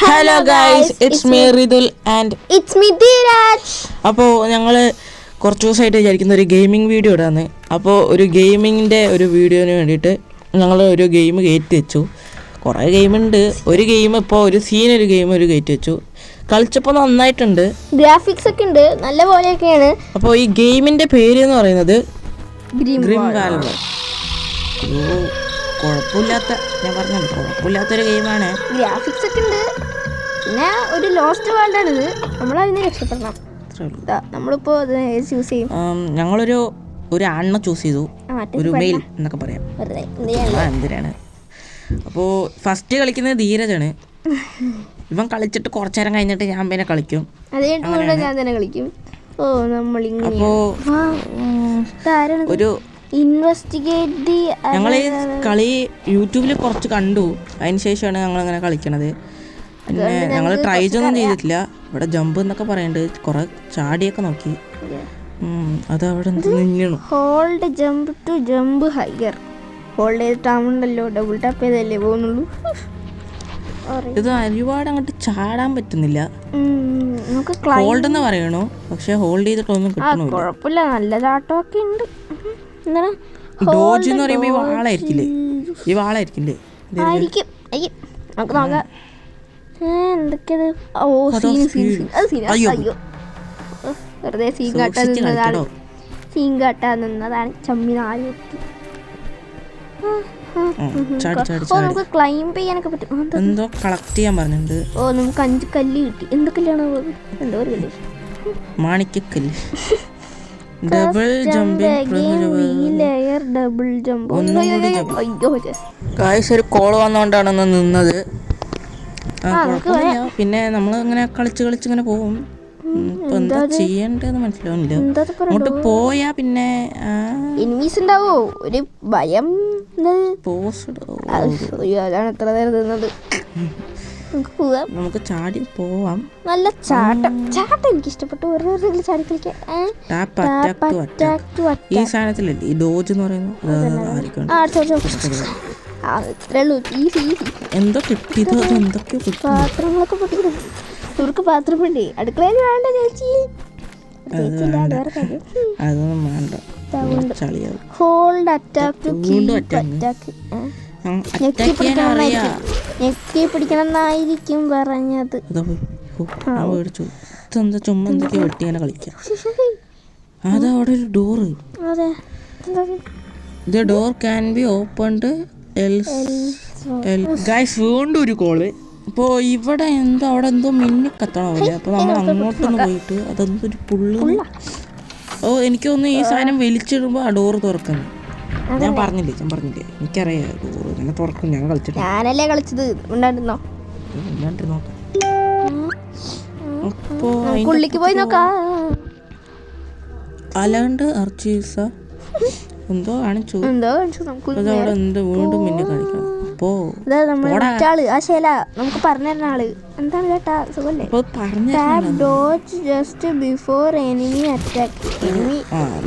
Hello guys it's me Rithul and it's me Dheeraj അപ്പോൾ ഞങ്ങൾ കുറച്ച് ദിവസമായിട്ട് വിചാരിക്കുന്ന ഒരു ഗെയിമിംഗ് വീഡിയോ ഇടാന്ന്. അപ്പോൾ ഒരു ഗെയിമിങ്ങിന്റെ ഒരു വീഡിയോന് വേണ്ടിയിട്ട് ഞങ്ങൾ ഒരു ഗെയിം കയറ്റി വെച്ചു. കുറേ ഗെയിമുണ്ട് ഒരു ഗെയിം ഇപ്പോൾ ഒരു സീൻ ഒരു ഗെയിം ഒരു കയറ്റി വെച്ചു. കളിച്ചപ്പോൾ നന്നായിട്ടുണ്ട്. ഗ്രാഫിക്സ് ഒക്കെ ഉണ്ട് നല്ല പോലെയൊക്കെയാണ്. അപ്പോൾ ഈ ഗെയിമിന്റെ പേര് എന്ന് പറയുന്നത് ഗ്രീൻ ഗ്രിം വാൽവ് കുഴപ്പമില്ലാത്ത ഞാൻ പറഞ്ഞല്ലോ കുഴപ്പമില്ലാത്തൊരു ഗെയിമാണ്. ഗ്രാഫിക്സ് ഒക്കെ ഉണ്ട്. പിന്നെ ഒരു ലോസ്റ്റ് വേൾഡ് ആണിത് നമ്മൾ അതിനെ രക്ഷപ്പെടണം. നമ്മളിപ്പോ ചൂസ് ചെയ്യും? ഞങ്ങളൊരു ഒരു ആണിനെ ചൂസ് ചെയ്തു. ഒരു മെയിൽ എന്നൊക്കെ പറയാം. എന്തിനാണ്? അപ്പോൾ ഫസ്റ്റ് കളിക്കുന്നത് ധീരജാണ്. ഇവൻ കളിച്ചിട്ട് കുറച്ചു നേരം കഴിഞ്ഞിട്ട് ഞാൻ പിന്നെ കളിക്കും. ഞാൻ തന്നെ കളിക്കും. ഓ നമ്മൾ അപ്പോൾ ഒരു ഇൻവെസ്റ്റിഗേറ്റ് ദി ഞങ്ങൾ ഈ കളി യൂട്യൂബിൽ കുറച്ച് കണ്ടു. അതിന് ശേഷമാണ് ഞങ്ങൾ അങ്ങനെ കളിക്കണത്. പിന്നെ ഞങ്ങൾ ട്രൈ ഒന്നും ചെയ്തിട്ടില്ല. ഇവിടെ ജമ്പ് എന്നൊക്കെ പറയുന്നുണ്ട് കുറെ ചാടിയൊക്കെ നോക്കി. അത് അവിടെ നിന്നണു. Hold jump to jump higher hold ചെയ്തിട്ടാവുണ്ടല്ലോ double tap ചെയ്തല്ലേ പോകുന്നുള്ളൂ. ഇത് ഒരുപാട് അങ്ങോട്ട് ചാടാൻ പറ്റുന്നില്ല. ഹോൾഡ് എന്ന് പറയണു. പക്ഷെ ഹോൾഡ് ചെയ്തിട്ടൊന്നും ആ കിട്ടണില്ല. കുഴപ്പമില്ല നല്ല ചാട്ടമൊക്കെ ഉണ്ട്. എന്താണ് ഡോജ് എന്ന് പറയുമ്പോൾ ഈ വാളായിരിക്കില്ലേ? ഈ വാളായിരിക്കില്ലേ? ആയിരിക്കും നമുക്ക് നോക്കാം. ഏ, എന്തൊക്കെയത്? ഓ സീൻ സീൻ സീൻ അത് സീൻ അയ്യോ. അയ്യോ. വെറുതെ സീൻ കാട്ടാൻ നിന്നതാണ്. സീൻ കാട്ടാൻ നിന്നതാണ്. ചമ്മി ഓ നമുക്ക് ക്ലൈംബ് ചെയ്യാനൊക്കെ പറ്റും. എന്തോ കളക്ട് ചെയ്യാൻ പറഞ്ഞിട്ടുണ്ട്. ഓ നമുക്ക് അഞ്ച് കല്ല് കിട്ടി. എന്ത് കല്ലാണ്? എന്തോ ഒരു കല്ല്. മാണിക്കക്കല്ല് ഡബിൾ ജമ്പിംഗ് കാഴ്ച ഒരു കോൾ വന്നുകൊണ്ടാണ് ഒന്ന് നിന്നത്. പിന്നെ നമ്മൾ ഇങ്ങനെ കളിച്ച് കളിച്ച് ഇങ്ങനെ പോകും. ഇപ്പൊ എന്താ ചെയ്യണ്ടെന്ന് മനസ്സിലാവുന്നില്ല. അങ്ങോട്ട് പോയാ പിന്നെ എനിമീസ് ഉണ്ടാവോ? ഒരു ഭയം പോസ്റ്റ് അതാണ് എത്ര നേരം നിന്നത്. നമുക്ക് പോവാം. നമുക്ക് ചാടി പോവാം. നല്ല ചാട്ടം. ചാട്ടം എനിക്ക് ഇഷ്ടപ്പെട്ടു വെറുതെ വെറുതെ ചാടി കളിക്കാൻ. ഈ സാധനത്തിലല്ലേ? ഈ ഡോജ് എന്ന് പറയുന്നത്? അത് ആയിരിക്കും ആ ചോ, ചോ. ആ ഇത്രേ ഉള്ളൂ. എന്തോ കിട്ടിയതോ എന്തൊക്കെയോ കിട്ടി. പാത്രങ്ങളൊക്കെ പൊട്ടിക്കണം ഇവർക്ക് പാത്രം വേണ്ടേ അടുക്കളയിൽ വേണ്ട ചേച്ചി. അതൊന്നും വേണ്ട. ചളിയാവും. ഹോൾഡ്. അറ്റാക്ക് ഞെക്കി പിടിക്കണമെന്നായിരിക്കും പറഞ്ഞത്. പേടിച്ചു ഇതെന്താ ചുമ്മാ എന്തൊക്കെയോ വെട്ടി കളിക്കാം. അതാ അവിടെ ഒരു door the door can be opened guys വീണ്ടും ഒരു കോൾ ഇപ്പോൾ ഇവിടെ എന്തോ അവിടെ എന്തോ മിന്നി കത്തണ പോലെ അപ്പോൾ നമ്മൾ അങ്ങോട്ടൊന്ന് പോയിട്ട് അതെന്തോ ഒരു പുള്ള് ഓ എനിക്ക് തോന്നുന്നു ഈ സാധനം വലിച്ചിടുമ്പോൾ ആ ഡോറ് തുറക്കുന്നു. ഞാൻ പറഞ്ഞില്ലേ ഞാൻ പറഞ്ഞില്ലേ എനിക്കറിയാം ഡോറ് ഇങ്ങനെ തുറക്കും ഞാൻ കളിച്ചിട്ട്. ഞാനല്ലേ കളിച്ചത് ഉണ്ടായിരുന്നോ? നോക്കാം. അപ്പോൾ ഉള്ളിക്ക് പോയി നോക്കാം. അലാണ്ട് അർച്ചീസ എന്തോ കാണിച്ചു. എന്തോ കാണിച്ചു നമുക്ക് അത് അവിടെ എന്തോ വീണ്ടും പിന്നെ കാണിക്കണം നമ്മൾ ആൾ ആ ശേല നമുക്ക് പറഞ്ഞു തരുന്ന ആൾ. എന്താണ് കേട്ടാ? സുഖല്ലേ? Dodge just before enemy attack enemy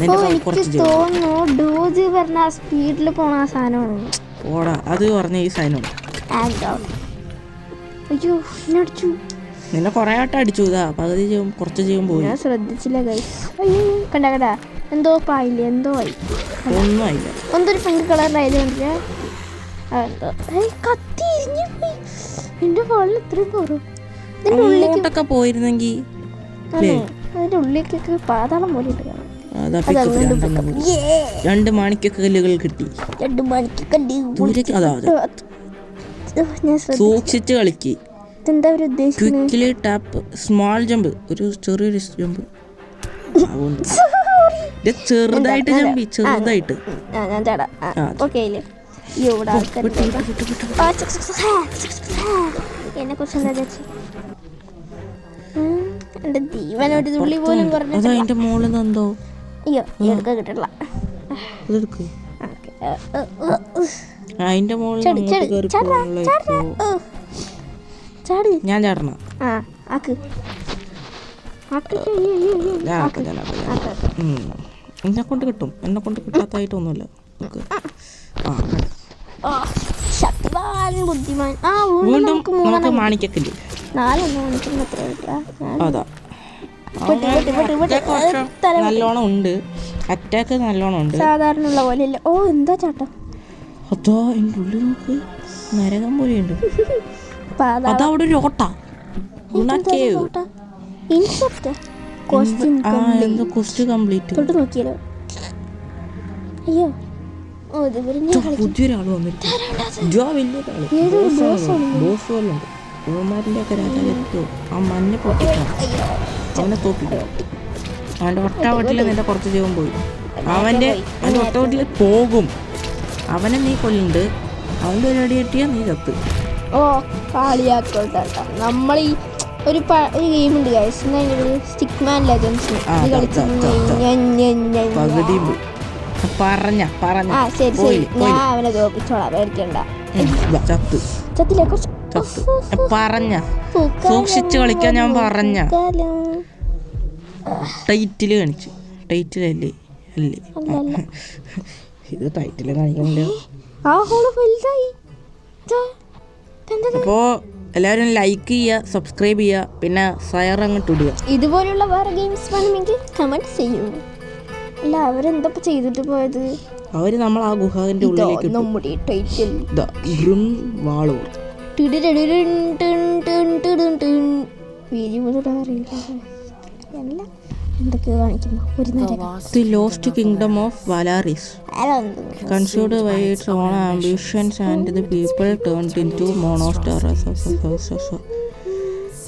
എനിക്ക് തോന്നുന്നു ഡോജ് പറഞ്ഞ സ്പീഡിൽ പോണ ആ സാധനമാണ്. പോടാ അത് പറഞ്ഞ ഈ സാധനം അയ്യോ എന്നെ നിന്നെ കുറേ ആട്ടം അടിച്ചു ഇതാ. പകുതി ചെയ്യും കുറച്ച് ചെയ്യും പോയി. ഞാൻ ശ്രദ്ധിച്ചില്ല ഗൈസ് അയ്യോ കണ്ട കണ്ട. എന്തോ പായില്ലേ എന്തോ ആയി. ഒന്നും ആയില്ല. എന്തൊരു പിങ്ക് കളറിലായത് കണ്ടില്ലേ കത്തി ഇരിഞ്ഞു പോയി. നിന്റെ ഫോണിൽ ഇത്രയും പോറും ഇതിന്റെ ഉള്ളിലേക്ക് അങ്ങോട്ടൊക്കെ പോയിരുന്നെങ്കിൽ അതെ അതിന്റെ ഉള്ളിലേക്കൊക്കെ പാതാളം പോലെ ഉണ്ട് കാണാൻ. അതാ പിക്കപ്പ് രണ്ടെണ്ണം കൂടി. Yeah. രണ്ട് കിട്ടി. രണ്ട് മണിക്ക് കണ്ടി ദൂരേക്ക് അതാ അതെ. ഞാൻ ശ്രദ്ധിച്ചു. സൂക്ഷിച്ച് കളിക്ക്. എന്താ ഒരു ഉദ്ദേശിക്കുന്നത് ക്വിക്കിലി ടാപ്പ് സ്മാൾ ജമ്പ് ഒരു ചെറിയൊരു ജമ്പ് ചെറുതായിട്ട് ജമ്പി ചെറുതായിട്ട്. ആ ഞാൻ ചാടാ ആ, ഓക്കെ ആ, എന്നെ കുറിച്ച് എന്താ എന്റെ ഒരു തുള്ളി പോലും അതിന്റെ മുകളിൽ എന്തോ? അയ്യോ എടുക്കാൻ കിട്ടില്ല. അതിന്റെ മുകളിൽ ഞാൻ ചാടണം? ആ ആക്ക്. എന്നെ കൊണ്ട് കിട്ടും. എന്നെ കൊണ്ട് കിട്ടാത്തായിട്ടൊന്നുമില്ല ആ ഓ ശക്തിമാൻ ബുദ്ധിമാൻ. ആ വീണ്ടും നമുക്ക് നമുക്ക് മാണിക്കക്കല്ല് നാലെണ്ണം കാണിക്കുന്ന എത്ര അതാ. നല്ലോണം ഉണ്ട്. അറ്റാക്ക് നല്ലോണം ഉണ്ട്. സാധാരണ ഉള്ള പോലെ ഇല്ല. ഓ എന്താ ചാട്ടം? അതോ എന്റെ ഉള്ളിൽ നോക്ക് നരകം പോലെയുണ്ട്. പാതാ അതാ അവിടെ ഒരു ഓട്ട. എന്തോ കംപ്ലീറ്റ് തൊട്ട് നോക്കിയാലോ അയ്യോ. പുതിയൊരാൾ വന്നിരിക്കും ജോ വലിയൊരാൾ ബോസ് പോലെ ഉണ്ട് ഇവന്മാരിന്റെ ഒക്കെ രാജാവെത്തോ ആ മഞ്ഞ പൊട്ടിക്കാം. അവനെ തോപ്പിക്കും അവന്റെ ഒട്ടവട്ടിൽ നിന്റെ കുറച്ച് ജീവൻ പോയി. അവന്റെ അവന്റെ ഒട്ടവട്ടിൽ പോകും. അവനെ നീ കൊല്ലുന്നുണ്ട് അവന്റെ ഒരു അടി കിട്ടിയാൽ നീ കത്ത്. ഓ കളിയാക്കോട്ടെ. നമ്മൾ ഈ ഒരു ഗെയിം ഉണ്ട് ഗൈസ് സ്റ്റിക്ക് മാൻ ലെജൻസ് കളിച്ച് പോയി. പറഞ്ഞ പറഞ്ഞ. ആ ശരി ശരി. ഞാൻ അവനെ തോപ്പിച്ചോളാം പേടിക്കണ്ട. ചത്ത്. ചത്തില്ലേ? കുറച്ച് പറഞ്ഞ. സൂക്ഷിച്ചു കളിക്കാൻ ഞാൻ പറഞ്ഞ. ടൈറ്റിൽ കാണിച്ചു. ടൈറ്റിലല്ലേ അല്ലേ. ഇത് ടൈറ്റിൽ കാണിക്കണ്ടോ അപ്പോൾ എല്ലാവരും ലൈക്ക് ചെയ്യുക സബ്സ്ക്രൈബ് ചെയ്യുക പിന്നെ സയർ അങ്ങോട്ട് ഇടുക. ഇതുപോലുള്ള വേറെ ഗെയിംസ് വേണമെങ്കിൽ കമന്റ് ചെയ്യൂ. അല്ല അവരെന്താ ഇപ്പൊ ചെയ്തിട്ട് പോയത് അവർ നമ്മൾ ആ ഗുഹാവിന്റെ ഉള്ളിലേക്ക് ഇട്ടു നമ്മുടെ ടൈറ്റിൽ ദാ, ഗ്രിം വാളൂർ എന്തൊക്കെയോ കാണിക്കുന്നു ഒരു നേരം the lost kingdom of Valaris Considered by its own ambitions and the people turned into monsters. ഓ ഓ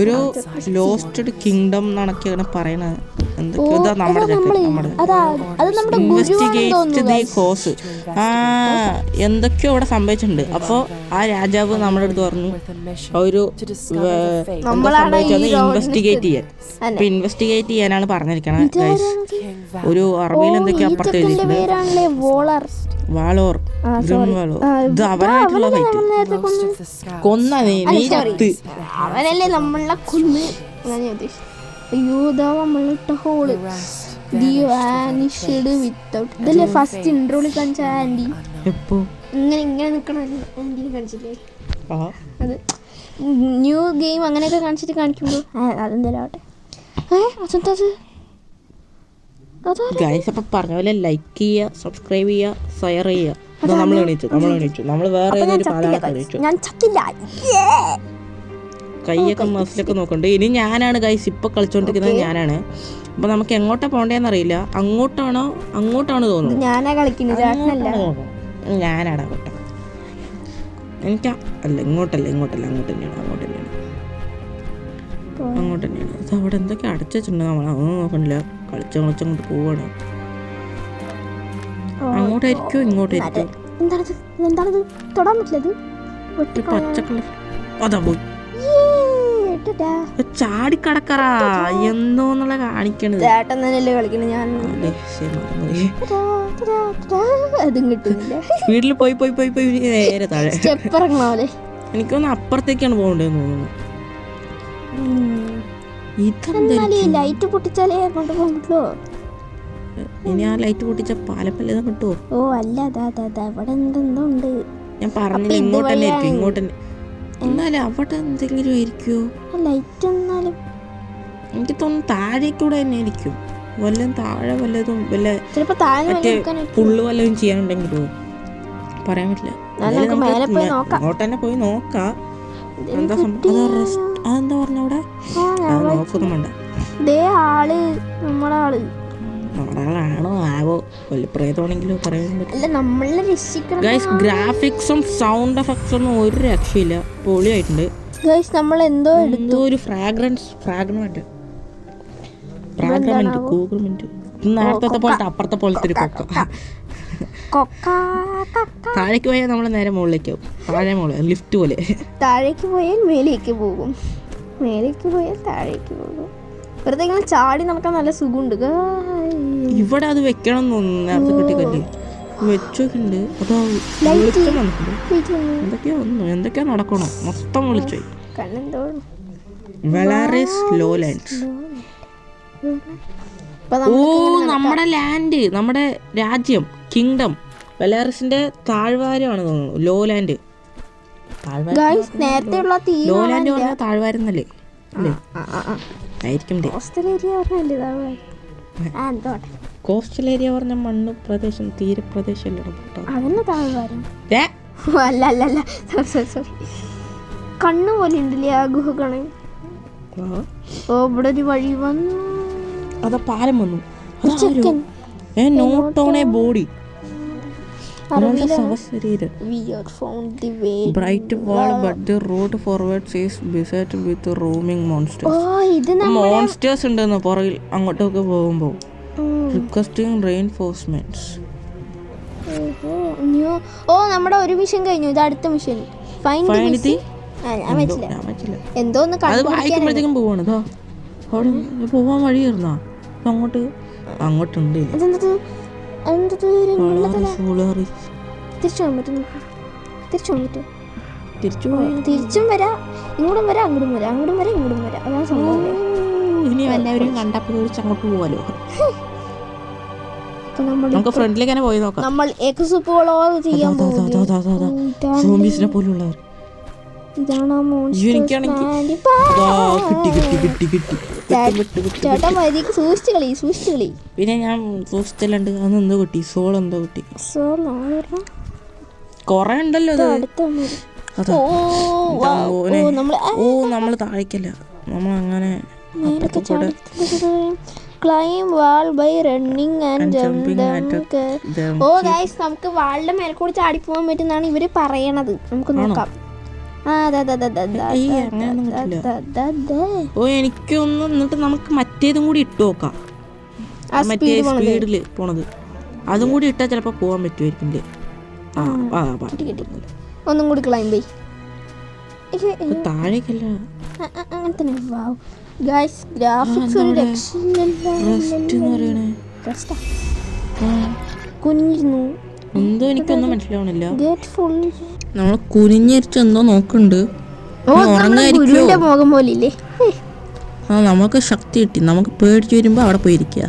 ഒരു ലോസ്റ്റഡ് കിങ്ഡം എന്നൊക്കെയാണ് പറയണത്. ഓ, എന്തൊക്കെയോ നമ്മുടെ നമ്മുടെ ഇൻവെസ്റ്റിഗേറ്റ് ദി കോസ് ആ എന്തൊക്കെയോ ഇവിടെ സംഭവിച്ചിട്ടുണ്ട്. അപ്പോൾ ആ രാജാവ് നമ്മുടെ അടുത്ത് പറഞ്ഞു ഒരു നമ്മളാണ് ഈ ഇൻവെസ്റ്റിഗേറ്റ് ചെയ്യാൻ. അപ്പൊ ഇൻവെസ്റ്റിഗേറ്റ് ചെയ്യാനാണ് പറഞ്ഞിരിക്കണത് ഒരു അറബിയിൽ എന്തൊക്കെയാ അപ്പുറത്ത് എഴുതിയിട്ടുണ്ട് വോളർ. അവനായിട്ടുള്ള ഫൈറ്റ് കൊന്ന്? നീ നീ ചത്ത് അവനല്ലേ നമ്മളെ കൊന്ന്? ഞാൻ അയ്യോ ഇതാ നമ്മളിട്ട ഹോൾ ദി വാനിഷ്ഡ് വിത്തൗട്ട് ഇതല്ലേ ഫസ്റ്റ് ഇൻട്രോയിൽ കാണിച്ച ആന്റി എപ്പോ? ഇങ്ങനെ ഇങ്ങനെ നിൽക്കണമല്ലോ ആന്റിനെ കാണിച്ചില്ലേ? ആ. അത് ന്യൂ ഗെയിം അങ്ങനെയൊക്കെ കാണിച്ചിട്ട് കാണിക്കുമ്പോൾ അതെന്തായാലും ആവട്ടെ. ഏ ഗൈസ് അപ്പൊ പറഞ്ഞ പോലെ ലൈക്ക് ചെയ്യുക സബ്സ്ക്രൈബ് ചെയ്യുക ഷെയർ ചെയ്യുക. നമ്മൾ എണീച്ചു നമ്മൾ എണീച്ചു. നമ്മൾ വേറെ ഏതൊരു. എണീച്ചു. ഞാൻ ചത്തില്ല. കൈയൊക്കെ മസിലൊക്കെ നോക്കണ്ട്. ഇനി ഞാനാണ് ഗൈസ് ഇപ്പൊ കളിച്ചോണ്ടിരിക്കുന്നത് ഞാനാണ്. അപ്പൊ നമുക്ക് എങ്ങോട്ടാ പോണ്ടേന്ന് അറിയില്ല. അങ്ങോട്ടാണോ അങ്ങോട്ടാണ് തോന്നുന്നത് തോന്നുന്നു ഞാനാ കളിക്കുന്നത് ഞാനാണ് കേട്ടോ എനിക്ക് അല്ല ഇങ്ങോട്ടല്ല ഇങ്ങോട്ടല്ല അങ്ങോട്ട് തന്നെയാണ് അങ്ങോട്ട് തന്നെയാണ്. അങ്ങോട്ട് തന്നെയാണ്. അത് അവിടെ എന്തൊക്കെ അടച്ചു വെച്ചിട്ടുണ്ട് നമ്മൾ അതൊന്നും നോക്കണില്ല. കളിച്ച് കളിച്ചങ്ങോട്ട് പോവാണ്. അങ്ങോട്ടായിരിക്കും ഇങ്ങോട്ടായിരിക്കോ? എന്താണത്? എന്താണത്? തൊടാൻ പറ്റില്ല ഇത്? ഒരു പച്ച കളർ അതാ പോയി. Yay, ടാ. ചാടിക്കടക്കറാ. എന്തോന്നുള്ള കാണിക്കണത്. ചേട്ടൻ തന്നെയല്ലേ ഞാൻ. അതെ കിട്ടുന്നില്ല വീട്ടിൽ പോയി പോയി പോയി പോയി നേരെ താഴെ. സ്റ്റെപ്പ് ഇറങ്ങണ പോലെ. എനിക്കൊന്ന് അപ്പുറത്തേക്കാണ് പോകേണ്ടതെന്ന് തോന്നുന്നു. ലൈറ്റ് പൊട്ടിച്ചാലേ അങ്ങോട്ട് പോകാൻ പറ്റുള്ളൂ ഇനി ആ ലൈറ്റ് പൊട്ടിച്ച പാലപ്പല്ലേ കിട്ടുമോ ഓ അല്ല അതാ അതാ അതാ ഇവിടെ എന്തെന്തോ ഉണ്ട്. ഞാൻ പറഞ്ഞില്ല ഇങ്ങോട്ട് തന്നെ ആയിരിക്കും ഇങ്ങോട്ട് തന്നെ. എന്നാലും അവിടെ എന്തെങ്കിലും ആയിരിക്കുമോ ലൈറ്റ് എന്നാലും. എനിക്ക് തോന്നുന്നു താഴേക്കൂടെ തന്നെ ആയിരിക്കും വല്ലതും താഴെ വല്ലതും വല്ല താഴെ മറ്റേ പുള്ളു വല്ലതും ചെയ്യാനുണ്ടെങ്കിലോ? പറയാൻ പറ്റില്ല. അങ്ങോട്ട് തന്നെ പോയി നോക്കാം. എന്താ സംഭവം? അതെന്താ പറഞ്ഞ അവിടെ നോക്കൊന്നും വേണ്ട ദേ ആൾ നമ്മളെ ആൾ. ആവോ? പറയാൻ ഗൈസ് ഗ്രാഫിക്സും സൗണ്ട് എഫക്ട്സും ഒന്നും ഒരു രക്ഷയില്ല. പൊളിയായിട്ടുണ്ട്. ഗൈസ് നമ്മൾ എന്തോ എടുത്തു. ഒരു ഫ്രാഗ്രൻസ് ഫ്രാഗ്രമെന്റ് ഫ്രാഗ്രമെന്റ് ഗൂഗിൾമെന്റ് നേരത്തെ പോലത്തെ അപ്പുറത്തെ പോലത്തെ ഒരു കക്ക. താഴേക്ക് പോയാൽ നമ്മൾ നേരെ മുകളിലേക്ക് പോകും. താഴെ മുകളിൽ ലിഫ്റ്റ് പോലെ. താഴേക്ക് പോയാൽ മേലേക്ക് പോകും. മേലേക്ക് പോയാൽ താഴേക്ക് പോകും. വെറുതെ ഇങ്ങനെ ചാടി നടക്കാൻ നല്ല സുഖമുണ്ട്. ഇവിടെ അത് വെക്കണം തോന്നുന്നു. നേരത്തെ കിട്ടിക്കല്ലേ വെച്ചൊക്കെയുണ്ട് അതോ എന്തൊക്കെയാ വന്നിട്ടുണ്ട്. എന്തൊക്കെയാ നടക്കണോ? മൊത്തം വിളിച്ചു വെളാറിസ് ലോലാൻഡ്സ് അപ്പൊ ഓ നമ്മുടെ ലാൻഡ് നമ്മുടെ രാജ്യം കിങ്ഡം വെലാറിസിന്റെ താഴ്വാരമാണ് തോന്നുന്നു ലോ ലാൻഡ് ലോ ലാൻഡ് താഴ്വാരെന്നല്ലേ? ആയിരിക്കും കോസ്റ്റൽ ഏരിയ പറഞ്ഞ മണ്ണ് പ്രദേശം തീരപ്രദേശം പോലെ ഉണ്ടല്ലേ ആ ഗുഹകൾ? ഓ ഇവിടെ ഒരു വഴി വന്നു. അതാ പാലം വന്നു. ഏ note on a body bright wall but the road forward says with roaming monsters ഇത് മോൺസ്റ്റേഴ്സ് ഉണ്ടെന്ന് പുറകിൽ അങ്ങോട്ടൊക്കെ പോകുമ്പോൾ റിക്വസ്റ്റിംഗ് റെയിൻഫോഴ്സ്മെന്റ്സ് ഓ നമ്മുടെ ഒരു മിഷൻ കഴിഞ്ഞു. ഇത് അടുത്ത മിഷൻ ഫൈൻ Find the- ഞാൻ വെച്ചില്ല. എന്തോ ഒന്ന് കണ്ടുപിടിക്കാൻ അവിടെ പോവാൻ വഴി ഇരുന്നാ അങ്ങോട്ട് അങ്ങോട്ടുണ്ട്. തിരിച്ചു വരാം. ഇങ്ങോട്ടും വരാം അങ്ങോട്ടും വരാം അങ്ങോട്ടും വരാം ഇങ്ങോട്ടും വരാം. അതാണ് സംഭവം ഇനി എല്ലാവരും കണ്ടപ്പോൾ അങ്ങോട്ട് പോവാലോ? അപ്പൊ നമ്മൾ നമുക്ക് ഫ്രണ്ടിലേക്ക് തന്നെ പോയി നോക്കാം. നമ്മൾ എക്സുപ്പോളോ ചെയ്യാൻ പോലുള്ളവർ ഇതാണ് സൂക്ഷിച്ച് കളി സൂക്ഷിച്ച് കളി പിന്നെ ഞാൻ സൂക്ഷിച്ചല്ലണ്ട് അന്ന് എന്തോ കിട്ടി സോൾ എന്തോ കിട്ടി. കൊറേ ഉണ്ടല്ലോ അതാ. ഓ നമ്മൾ താഴേക്കല്ല. നമ്മൾ അങ്ങനെ climb wall by running and. Oh guys നമുക്ക് വാളിന്റെ മേലെ കൂടി ചാടി പോകാൻ പറ്റുന്നാണ് ഇവർ പറയണത്. നമുക്ക് നോക്കാം. ഏയ്, അതെ ഓ എനിക്കൊന്ന് എന്നിട്ട് നമുക്ക് മറ്റേതും കൂടി ഇട്ട് നോക്കാം. മറ്റേ സ്പീഡിൽ പോണത്. അതും കൂടി ഇട്ടാൽ ചിലപ്പോൾ പോകാൻ പറ്റുമായിരിക്കും ഒന്നും കൂടി ക്ലൈം ബൈ ഇത് താഴേക്കല്ല. അങ്ങനെ തന്നെ. വാവ് ഗൈസ് ഗ്രാഫിക്സ് ഒരു എന്തോ എനിക്കൊന്നും മനസ്സിലാവണില്ല. ഗേറ്റ് ഫുൾ നമ്മൾ കുനിഞ്ഞരിച്ച് എന്തോ നോക്കുന്നുണ്ട് മുഖം ആ നമുക്ക് ശക്തി കിട്ടി. നമുക്ക് പേടിച്ച് വരുമ്പോ അവിടെ പോയി ഇരിക്കുക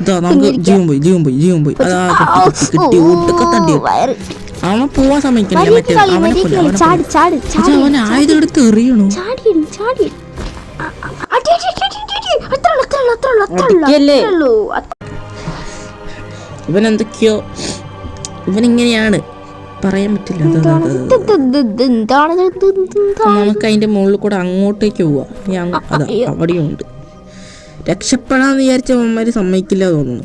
ഇതാ നമുക്ക് ജീവൻ പോയി ജീവൻ പോയി ജീവൻ പോയി. അതാ കിട്ടി, കിട്ടി, കിട്ടി തട്ടി വയറ്. അവൻ പോവാൻ സമ്മതിക്കില്ല മറ്റേ അവനെ അവൻ ആയുധം എടുത്ത് എറിയണു. എന്തൊക്കെയോ ഇവൻ ഇങ്ങനെയാണ് പറയാൻ പറ്റില്ല. നമുക്ക് അതിന്റെ മുകളിൽ കൂടെ അങ്ങോട്ടേക്ക് പോവാം. ഞാൻ അതാ. അവിടെയും ഉണ്ട് രക്ഷപ്പെടാന്ന് വിചാരിച്ച അവന്മാര് സമ്മതിക്കില്ല തോന്നുന്നു.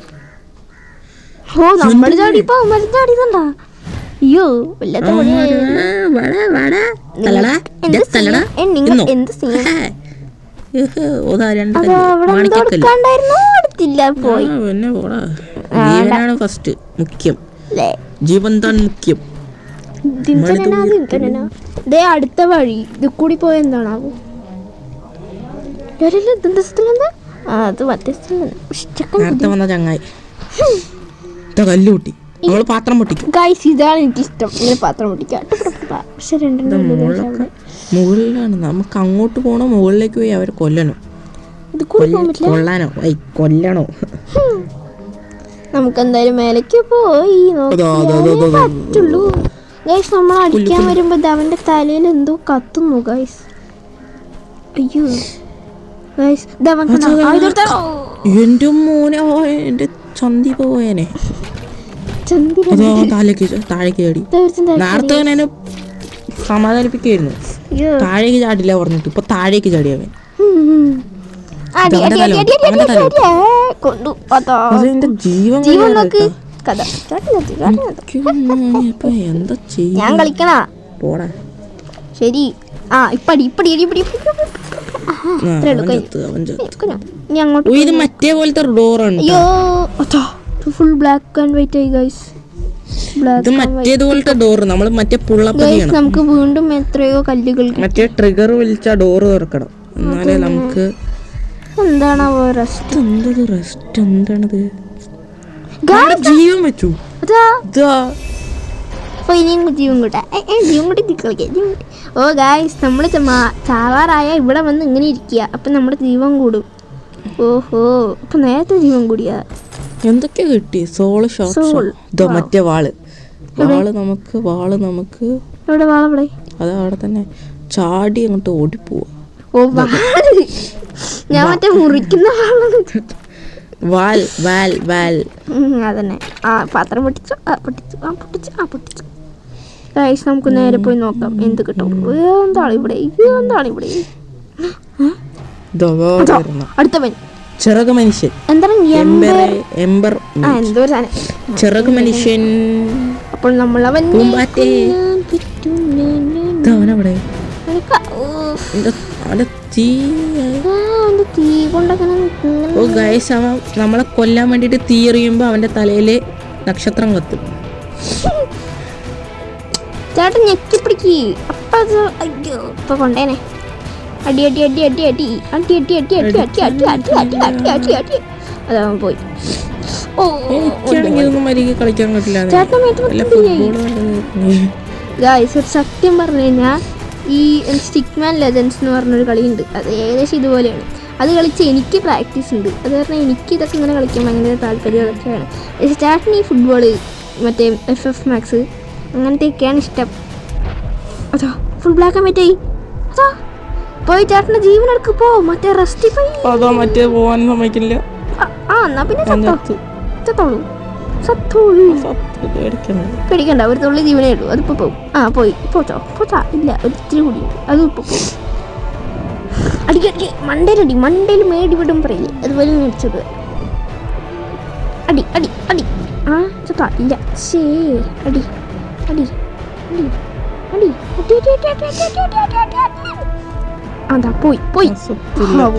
ഓ നമ്മൾ ചാടിപ്പോ അവന്മാര് ചാടിയതുണ്ടാ അയ്യോ ഫസ്റ്റ് മുഖ്യം. ജീവൻ താൻ മുഖ്യം. ദേ അടുത്ത വഴി. ഇത് കൂടി പോയ എന്താണാവോ? ഇവരല്ലേ ഇതെന്താ സ്ഥലം ആ അത് മറ്റേ സ്ഥലം ഇഷ്ടക്കൻ നേരത്തെ വന്ന ചങ്ങായി. ഇതാ കല്ല് പൊട്ടി നമ്മൾ പാത്രം പൊട്ടിക്കും. ഗൈസ് ഇതാണ് എനിക്കിഷ്ടം. ഇങ്ങനെ പാത്രം പൊട്ടിക്കാം പക്ഷെ രണ്ടെണ്ണം ഉള്ളൂ guys അവിടെ. മുകളിലാണ്. നമുക്ക് അങ്ങോട്ട് പോണോ മുകളിലേക്ക് പോയി അവരെ കൊല്ലണോ. ഇത് ഐ കൊല്ലണോ? നമുക്ക് എന്തായാലും മേലേക്ക് പോയി. പറ്റുള്ളൂ. ഗൈസ് നമ്മൾ അടിക്കാൻ വരുമ്പോ ദേ അവന്റെ തലയിൽ എന്തോ കത്തുന്നു ഗൈസ് അയ്യോ. ഗൈസ് ദവൻ എന്റെ മോനെ എന്റെ ചന്തി പോയേനെ. താഴേക്ക് താഴേക്ക് ചാടി. നേരത്തെ അവൻ എന്നെ സമാധാനിപ്പിക്കായിരുന്നു താഴേക്ക് ചാടില്ല പറഞ്ഞിട്ട് ഇപ്പൊ താഴേക്ക് ചാടി അവൻ. അവന്റെ ജീവൻ ജീവൻ നോക്ക്. കഥ. എന്താ ഞാൻ കളിക്കണ. പോടാ. ശരി. ആ ഇപ്പടി ഇപ്പടി ഇപ്പടി ഇത് മറ്റേ പോലത്തെ ഡോറാണ് ഫുൾ ബ്ലാക്ക് ആൻഡ് വൈറ്റ് ആയി ഗൈസ് ഇത് മറ്റേതുപോലത്തെ ഡോർ നമ്മൾ മറ്റേ ഗൈസ് പുള്ളപ്പതിയാണ് നമുക്ക് വീണ്ടും എത്രയോ കല്ലുകൾ. മറ്റേ ട്രിഗർ വിളിച്ച ഡോർ തുറക്കണം. എന്നാലേ നമുക്ക് എന്താണാവോ റെസ്റ്റ് എന്തത് റെസ്റ്റ് എന്താണത്? ഗൈസ് ജീവൻ വെച്ചു അതാ. ഇതാ അപ്പൊ ഇനിയും ജീവൻ കൂട്ടാ. ഏ, ജീവൻ കൂട്ടി കളിക്കാം. ജീവൻ ഓ ഗായ്സ് നമ്മൾ ചാവാറായ ഇവിടെ വന്ന് ഇങ്ങനെ ഇരിക്കുക അപ്പൊ നമ്മുടെ ജീവൻ കൂടും. ഓഹോ. അപ്പൊ നേരത്തെ ജീവൻ കൂടിയാ. എന്തൊക്കെ കിട്ടി? സോൾ മറ്റേ വാൾ. വാൾ നമുക്ക് വാൾ നമുക്ക്. എവിടെ വാളവിടെ അത് അവിടെ തന്നെ ചാടി അങ്ങോട്ട് ഓടിപ്പോവാ. ഓ വാൾ. ഞാൻ മറ്റേ മുറിക്കുന്ന വാളാണ് വാൽ വാൽ വാൽ. അതന്നെ. ആ പാത്രം പൊട്ടിച്ചു ആ പൊട്ടിച്ചു ആ പൊട്ടിച്ചു ആ പൊട്ടിച്ചു. ഗൈസ് നമുക്ക് നേരെ പോയി നോക്കാം. എന്ത് കിട്ടും? എന്താണ് ഇവിടെ? എന്താണ് ഇവിടെ? അടുത്തവൻ ചിറക് മനുഷ്യൻ. എന്താണ്? ഒരു മനുഷ്യൻ. അപ്പോൾ നമ്മൾ അവൻ പൂമ്പാറ്റേ. അവിടെ തീ തീ കൊണ്ടങ്ങനെ ഇങ്ങനെ ഓ ഗൈസ് അവൻ നമ്മളെ കൊല്ലാൻ വേണ്ടിയിട്ട് തീ എറിയുമ്പോൾ അവന്റെ തലയിൽ നക്ഷത്രം കത്തും ചേട്ടൻ ഞെക്കി പിടിക്ക് അപ്പൊ അത് അയ്യോ ഇപ്പൊ കൊണ്ടേനെ അടി അടി അടി അടി അടി അടി അടി അടി അടി അടി അടി അടി അടി അടി അടി അടി അതവൻ പോയി കളിക്കാൻ പറ്റില്ല സത്യം പറഞ്ഞു കഴിഞ്ഞാൽ ഈ സ്റ്റിക്മാൻ ലെജൻസ് എന്ന് പറഞ്ഞൊരു കളിയുണ്ട്. അത് ഏകദേശം ഇതുപോലെയാണ്. അത് കളിച്ച് എനിക്ക് പ്രാക്ടീസ് ഉണ്ട്. അത് കാരണം എനിക്ക് ഇതൊക്കെ ഇങ്ങനെ കളിക്കാൻ ഭയങ്കര താല്പര്യമൊക്കെയാണ് ചേട്ടൻ ഈ ഫുട്ബോൾ മറ്റേ എഫ് എഫ് മാക്സ് അങ്ങനത്തെയൊക്കെയാണ് ഇഷ്ടം. അതോ ഫുൾ ബ്ലാക്ക് ആൻഡ് വൈറ്റ് അതാ പോയി ചേട്ടന്റെ ജീവൻ എടുക്ക് പോ. മറ്റേ റെസ്റ്റിഫൈ അതോ മറ്റേ പോകാൻ സമ്മതിക്കില്ല ആ എന്നാ പിന്നെ ചത്തോളൂ. പേടിക്കണ്ട ഒരു തുള്ളി ജീവനേ ഉള്ളൂ അതിപ്പോ പോകും ആ പോയി പോട്ടോ പോട്ടാ ഇല്ല ഒരു ഇത്തിരി കൂടി അത് ഇപ്പൊ പോകും അടിക്ക അടിക്ക മണ്ടയിലടി മണ്ടയിൽ മേടി വിടും പറയില്ലേ അതുപോലെ മേടിച്ചത് അടി അടി അടി ആ ചത്താ ഇല്ല ശേ അടി അടി അടി അടി അതാ പോയി പോയി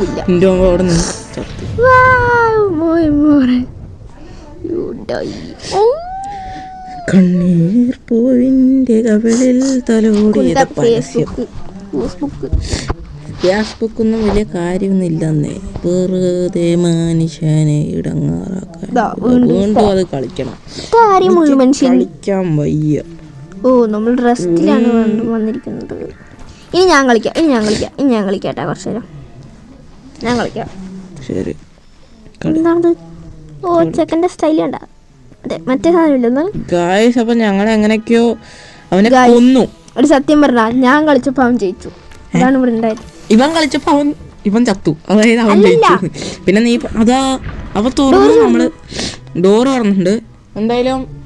ഇല്ല ഉണ്ടായി? കണ്ണീർ പൂവിന്റെ കവിളിൽ തലോടിയത് ഫേസ്ബുക്ക് ഫേസ്ബുക്കൊന്നും വലിയ കാര്യമൊന്നുമില്ലെന്നേ. വെറുതെ മനുഷ്യനെ ഇടങ്ങാറാക്കാൻ. വീണ്ടും അത് കളിക്കണം. കളിക്കാൻ വയ്യ. ഓ നമ്മൾ റെസ്റ്റിലാണ് വീണ്ടും വന്നിരിക്കുന്നത്. ഇനി ഞാൻ കളിക്കാം ഇനി ഞാൻ കളിക്കാം ഇനി ഞാൻ കളിക്കാട്ടെ കുറച്ചു നേരം. ഞാൻ കളിക്കാം. ശരി. എന്താണത് ഓ ചെക്കന്റെ സ്റ്റൈൽ കണ്ട. അതെ മറ്റേ സാധനമില്ല എന്താണ് ഗായ്സ് അപ്പൊ ഞങ്ങൾ എങ്ങനെയൊക്കെയോ അവനെ Guys. കൊന്നു. ഒരു സത്യം പറഞ്ഞാൽ ഞാൻ കളിച്ചപ്പോൾ അവൻ ജയിച്ചു. അതാണ് ഇവിടെ ഉണ്ടായത്. ഇവൻ കളിച്ചപ്പോ അവൻ ഇവൻ ചത്തു. അതായത് അവൻ അല്ലല്ല. ജയിച്ചു. പിന്നെ നീ പ- അതാ അവ തുറന്നു നമ്മൾ ഡോർ തുറന്നിട്ടുണ്ട്. എന്തായാലും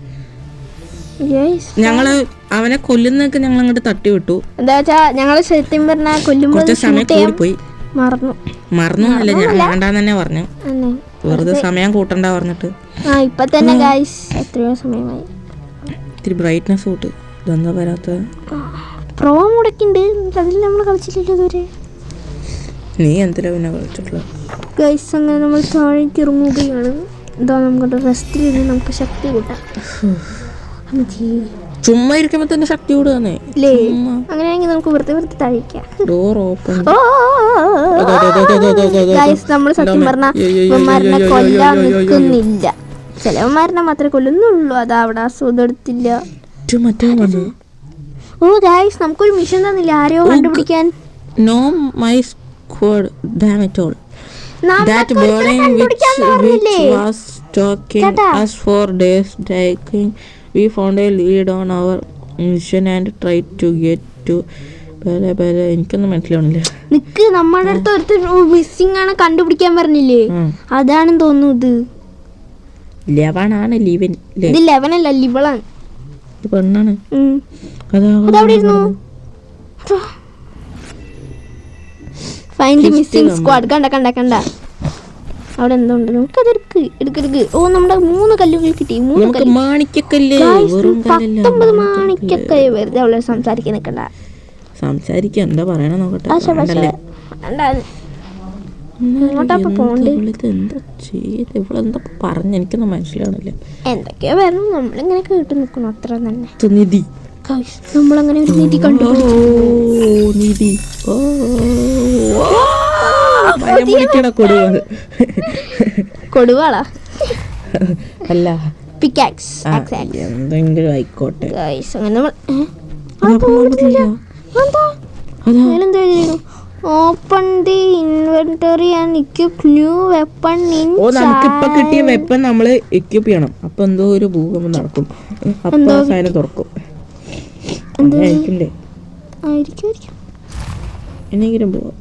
Yes. ഞങ്ങൾ അവനെ കൊല്ലുന്നൊക്കെ ഞങ്ങൾ അങ്ങോട്ട് തട്ടി വിട്ടു എന്താ വെച്ചാ ഞങ്ങൾ സത്യം പറഞ്ഞാൽ കൊല്ലുമ്പോൾ കുറച്ച് സമയം കൂടിപ്പോയി. മറന്നു. മറന്നു അല്ല ഞാൻ വേണ്ടാന്ന് തന്നെ പറഞ്ഞു. അന്നെ വെറുതെ സമയം കൂട്ടണ്ട പറഞ്ഞിട്ട്. ആ ഇപ്പൊ തന്നെ ഗൈസ് എത്രയോ സമയമായി. ഇത്തിരി ബ്രൈറ്റ്നസ് കൂട്ട്. ഇതെന്താ വരാത്ത? പ്രോ മുടക്കിണ്ട്. അതിൽ നമ്മൾ കളിച്ചിട്ടില്ല ഇതുവരെ. നീ എന്തിനാ പിന്നെ കളിച്ചിട്ടുള്ള? ഗൈസ് അങ്ങനെ നമ്മൾ താഴേക്ക് ഇറങ്ങുകയാണ്. എന്താ നമുക്ക് റെസ്റ്റിലിരുന്ന് നമുക്ക് ശക്തി കൂട്ടാം. ചുമ്മാ ഇരിക്കുമ്പോ തന്നെ ശക്തി കൂടുകയെന്നേ അങ്ങനെയാണെങ്കിൽ നമുക്ക് വെറുതെ വെറുതെ താഴേക്കാം ഡോർ ഓപ്പൺ നമ്മൾ സത്യം കൊല്ലാൻ നിൽക്കുന്നില്ല. ചിലവന്മാരനെ മാത്രമേ കൊല്ലുന്നുള്ളൂ. അതാ അവിടെ വന്നു ഓ ഗായ്സ് നമുക്കൊരു മിഷൻ തന്നില്ല? ആരെയോ കണ്ടുപിടിക്കാൻ? No my squad damn it all that burning which, which was stalking us for days taking we found a lead on our mission and tried to get to എനിക്കൊന്നും മനസ്സിലാവണില്ല നിക്ക് നമ്മുടെ അടുത്ത് ഒരുത്തർ മിസ്സിംഗ് ആണ് കണ്ടുപിടിക്കാൻ പറഞ്ഞില്ലേ. അതാണെന്ന് തോന്നുന്നു ഇത്. ലിവൻ ല്ലേ? ഇത് ലെവൻ അല്ല ലിവളാണ്. പെണ്ണാണ്. Find missing. സ്ക്വാഡ്. കണ്ട കണ്ട കണ്ട. അവിടെ എന്തുണ്ട്? നമുക്ക് അതെടുക്ക് എടുക്കെടുക്ക് ഓ നമ്മുടെ മൂന്ന് കല്ലുകൾ കിട്ടി. മൂന്ന് മാണിക്കക്കല്ല്? പത്തൊമ്പത് മാണിക്കക്കല്ല്. വെറുതെ അവളെ സംസാരിക്കാൻ നിൽക്കണ്ട സംസാരിക്കുക എന്താ പറയണ നോക്കട്ടെ. പറഞ്ഞ? എനിക്കൊന്നും മനസ്സിലാവണില്ല. എന്തൊക്കെയാ വരണം. നമ്മളിങ്ങനെ കേട്ട് നിൽക്കണം അത്ര തന്നെ. നിധി. നമ്മളങ്ങനെ ഒരു നിധി കണ്ടു നിധി. ഓ. കൊടുവത് കൊടുവാളാ? അല്ല. പിക്കാക്സ് എന്തെങ്കിലും ആയിക്കോട്ടെ. അങ്ങനെ നമ്മൾ open the inventory and equip new weapon in ഓ നമുക്ക് ഇപ്പൊ കിട്ടിയ വെപ്പൺ നമ്മൾ ഇക്വിപ്പ് ചെയ്യണം. അപ്പൊ എന്തോ ഒരു ഭൂകമ്പം നടക്കും. അപ്പൊ എന്തോ സാധനം തുറക്കും. ആയിരിക്കണ്ടേ ആയിരിക്കും ആയിരിക്കും. എന്നെങ്കിലും പോവാം.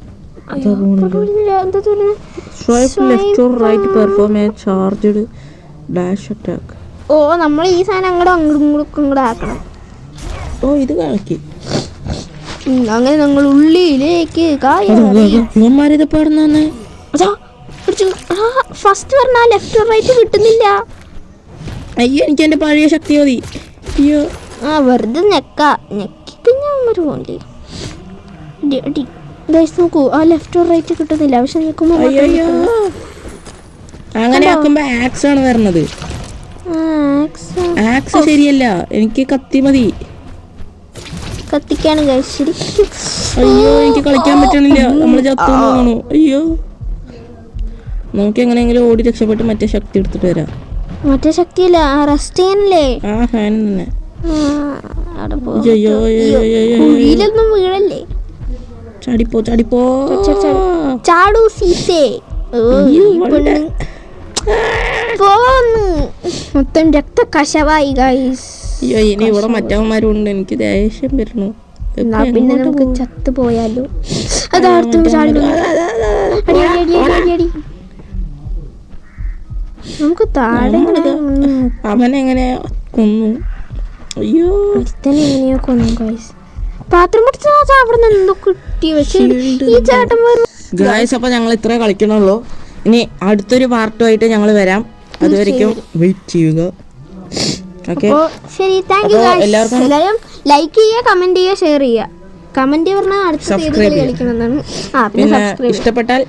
Left or right perform a charged dash attack ഓ നമ്മൾ ഈ സാധനം അങ്ങോട്ട് അങ്ങോട്ടും ഇങ്ങോട്ടും ആക്കണം. ഓ ഇത് കളിക്ക് ഉം, അങ്ങനെ ഞങ്ങൾ ഉള്ളിയിലേക്ക് ഇവന്മാരിത് പാടുന്ന ഫസ്റ്റ് പറഞ്ഞാ ലെഫ്റ്റ് റൈറ്റ് കിട്ടുന്നില്ല. അയ്യോ എനിക്ക് എന്റെ പഴയ ശക്തി മതി. അയ്യോ. ആ വെറുതെ ഞെക്ക. ഞെക്കി പിന്നെ ഒരു പോകണ്ടേ അടി അടി ഗൈസ് നോക്കൂ ആ ലെഫ്റ്റ് റൈറ്റ് കിട്ടുന്നില്ല. പക്ഷെ അയ്യോ അങ്ങനെ ആക്കുമ്പോ ആക്സ് ആണ് വരണത്. ആക്സ് ശരിയല്ല. എനിക്ക് കത്തി മതി. കത്തിക്കാണ് ഗൈസ് ശരിക്കും. അയ്യോ എനിക്ക് കളിക്കാൻ പറ്റണില്ല. നമ്മൾ ചത്തു തോന്നുന്നു അയ്യോ. നമുക്ക് എങ്ങനെയെങ്കിലും ഓടി രക്ഷപ്പെട്ട് മറ്റേ ശക്തി എടുത്തിട്ട് വരാം. മറ്റേ ശക്തിയില്ല റെസ്റ്റ് ചെയ്യാനല്ലേ ആ ഫാൻ തന്നെ. അയ്യോ അയ്യോ അയ്യോ വീഴല്ലേ? ചാടിപ്പോ ചാടിപ്പോ. ചാടി, സീസേ. പോന്നു. മൊത്തം രക്ത കശവായി ഗൈസ് അയ്യോ ഇനി ഇവിടെ മറ്റവന്മാരും ഉണ്ട് എനിക്ക് ദേഷ്യം വരണു. പിന്നെ നമുക്ക് ചത്തു പോയാലോ അത് അടുത്തുമ്പോ ചാടി അടി അടി അടി അടി അടി അടി. നമുക്ക് താഴെ അവനെങ്ങനെ കൊന്നു? അയ്യോ. എങ്ങനെയോ കൊന്നു ഗൈസ് പാത്രം പിടിച്ചാ അവിടെ നിന്ന് എന്തോ കിട്ടി. പക്ഷെ ഈ ചേട്ടൻ ഗായസ് അപ്പൊ ഞങ്ങൾ ഇത്രേ കളിക്കണുള്ളൂ. ഇനി അടുത്തൊരു പാർട്ടുമായിട്ട് ഞങ്ങൾ വരാം. അതുവരയ്ക്കും വെയിറ്റ് ചെയ്യുക. ഓക്കെ ശരി താങ്ക് യു എല്ലാവരും ലൈക്ക് ചെയ്യുക കമന്റ് ചെയ്യുക ഷെയർ ചെയ്യുക. കമന്റ് പറഞ്ഞാൽ അടുത്ത കളിക്കണമെന്നാണ്. ആ പിന്നെ ഇഷ്ടപ്പെട്ടാൽ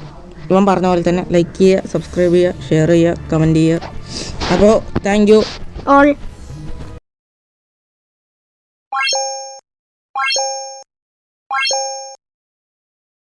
ഇവൻ പറഞ്ഞ പോലെ തന്നെ ലൈക്ക് ചെയ്യുക സബ്സ്ക്രൈബ് ചെയ്യുക ഷെയർ ചെയ്യുക കമന്റ് ചെയ്യുക. അപ്പോൾ താങ്ക് യു ഓൾ